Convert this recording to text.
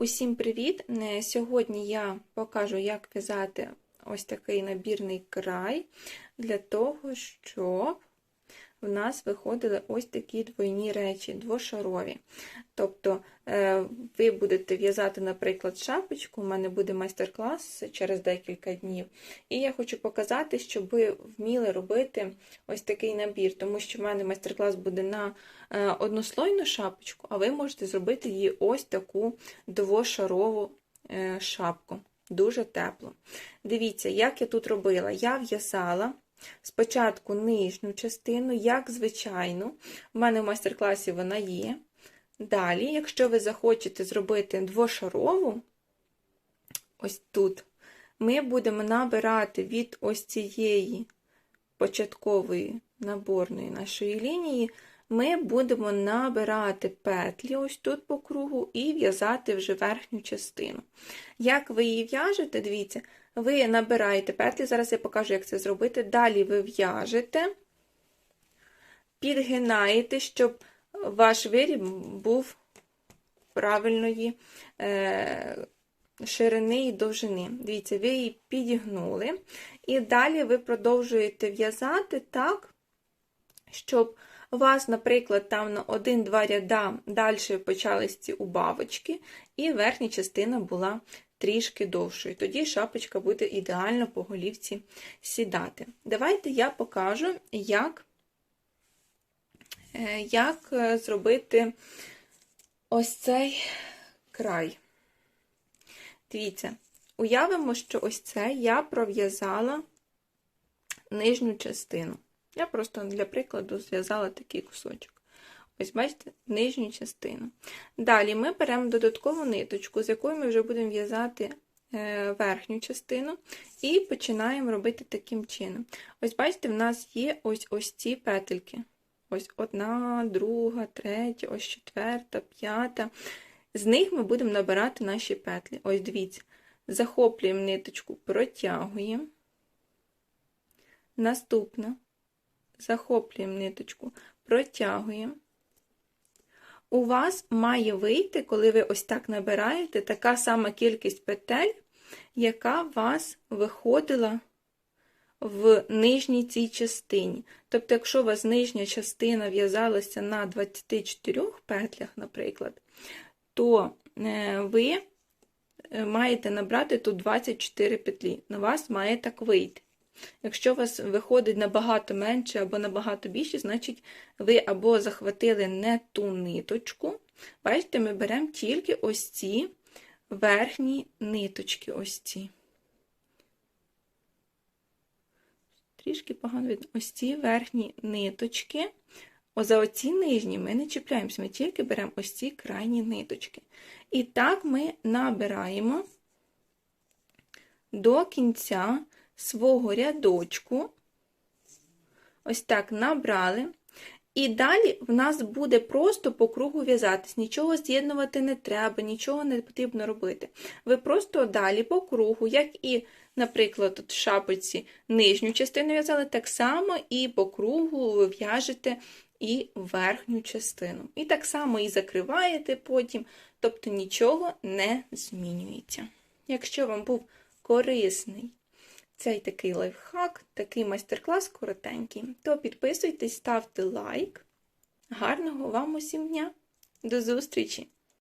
Усім привіт! Е, Сьогодні я покажу, як в'язати ось такий набірний край для того, щоб в нас виходили ось такі двойні речі, двошарові. Тобто е, ви будете в'язати, наприклад, шапочку, у мене буде майстер-клас через декілька днів. І я хочу показати, щоб ви вміли робити ось такий набір, тому що в мене майстер-клас буде на е, однослойну шапочку, а ви можете зробити її ось таку двошарову е, шапку. Дуже тепло. Дивіться, як я тут робила. Я в'язала спочатку нижню частину, як звичайно. У мене в майстер-класі вона є. Далі, якщо ви захочете зробити двошарову, ось тут, ми будемо набирати від ось цієї початкової наборної нашої лінії, ми будемо набирати петлі ось тут по кругу і в'язати вже верхню частину. Як ви її в'яжете, дивіться, ви набираєте петлі, зараз я покажу, як це зробити. Далі ви в'яжете, підгинаєте, щоб ваш виріб був правильної е, ширини і довжини. Дивіться, ви її підігнули. І далі ви продовжуєте в'язати так, щоб у вас, наприклад, там на один-два ряда далі почались ці убавочки, і верхня частина була трішки довшою. Тоді шапочка буде ідеально по голівці сідати. Давайте я покажу, як, як зробити ось цей край. Дивіться, уявимо, що ось це я пров'язала нижню частину. Я просто для прикладу зв'язала такий кусочок. Ось, бачите, нижню частину. Далі ми беремо додаткову ниточку, з якою ми вже будемо в'язати верхню частину, і починаємо робити таким чином. Ось, бачите, в нас є ось ось ці петельки. Ось одна, друга, третя, ось четверта, п'ята. З них ми будемо набирати наші петлі. Ось дивіться, захоплюємо ниточку, протягуємо. Наступна. Захоплюємо ниточку, протягуємо. У вас має вийти, коли ви ось так набираєте, така сама кількість петель, яка вас виходила в нижній цій частині. Тобто, якщо у вас нижня частина в'язалася на 24 петлях, наприклад, то ви маєте набрати тут 24 петлі. На вас має так вийти. Якщо у вас виходить набагато менше або набагато більше, значить ви або захватили не ту ниточку. Бачите, ми беремо тільки ось ці верхні ниточки. ось ці. Трішки погано видно. Ось ці верхні ниточки. О, за оці нижні ми не чіпляємося, ми тільки беремо ось ці крайні ниточки. І так ми набираємо до кінця свого рядочку, ось так набрали. І далі в нас буде просто по кругу в'язатись. Нічого з'єднувати не треба, нічого не потрібно робити. Ви просто далі по кругу, як і, наприклад, в шапочці нижню частину в'язали, так само і по кругу ви в'яжете і верхню частину. І так само і закриваєте потім, тобто нічого не змінюється. Якщо вам був корисний цей такий лайфхак, такий майстер-клас коротенький, то підписуйтесь, ставте лайк. Гарного вам усім дня! До зустрічі!